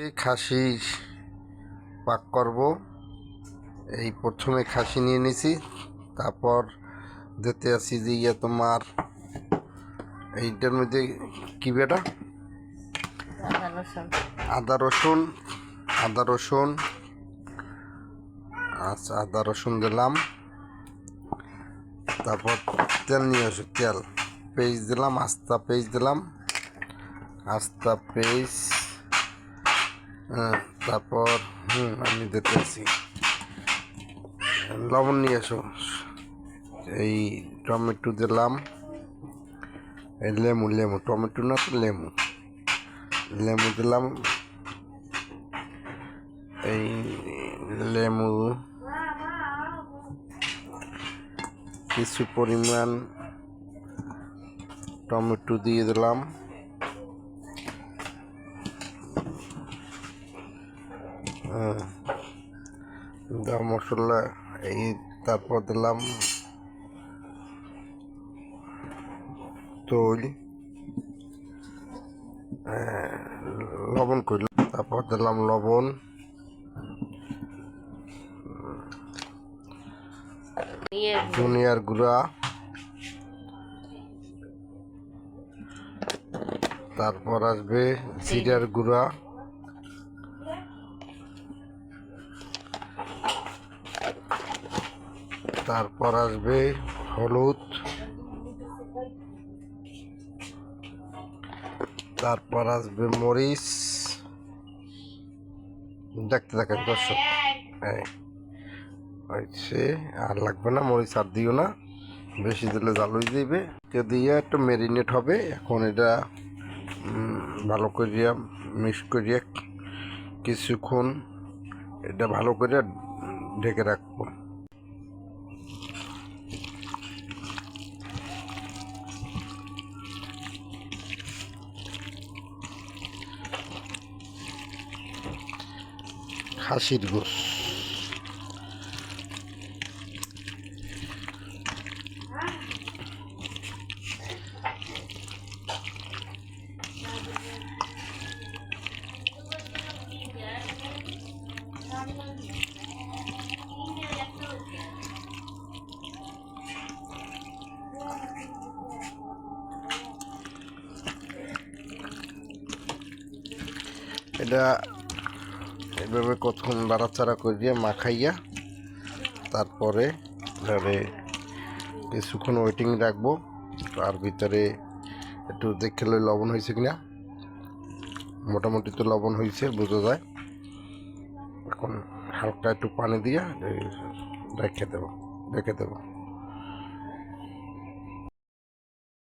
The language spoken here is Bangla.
খাসি পাক করব। এই প্রথমে খাসি নিয়ে নিছি তারপর দিতে আসি যে ইয়ে তোমার এইটার মধ্যে কি বেটা আদা রসুন। আদা রসুন আচ্ছা আদা রসুন দিলাম। তারপর তেল নিয়ে আসো তেল। পেস্ট দিলাম আস্তা পেস্ট দিলাম। আস্তা হ্যাঁ তারপর, হুম, আমি দিতেছি লবণ নিয়ে এসো এই টমেটো দিলাম এই লেমু লেমু টমেটো না তো লেমু লেমু দিলাম এই লেমু কিছু পরিমাণ টমেটো দিয়ে দিলাম। দাও মশলা এই তারপর দিলাম তৈল লবণ করলাম তারপর দিলাম লবণ। ধনিয়ার গুঁড়া। তারপর আসবে জিরার গুঁড়া। তারপর আসবে হলুদ। তারপর আসবে মরিচ। দেখতে দেখেন দর্শক। এই হচ্ছে আর লাগবে না মরিচ আর দিও না। বেশি দিলে জাল হয়ে যাবে কে দিয়ে একটু ম্যারিনেট হবে। এখন এটা ভালো করিয়া মিক্স করিয়া কিছুক্ষণ এটা ভালো করে ঢেকে রাখব। খাসির গোস এটা এভাবে কতক্ষণ বাড়াচাড়া করিয়া মাখাইয়া তারপরে এবারে কিছুক্ষণ ওয়েটিং রাখব। তার ভিতরে একটু দেখে লবণ হয়েছে কিনা। মোটামুটি তো লবণ হয়েছে, বোঝা যায়। এখন হালকা একটু পানি দিয়ে রেখে দেবো রেখে দেবো।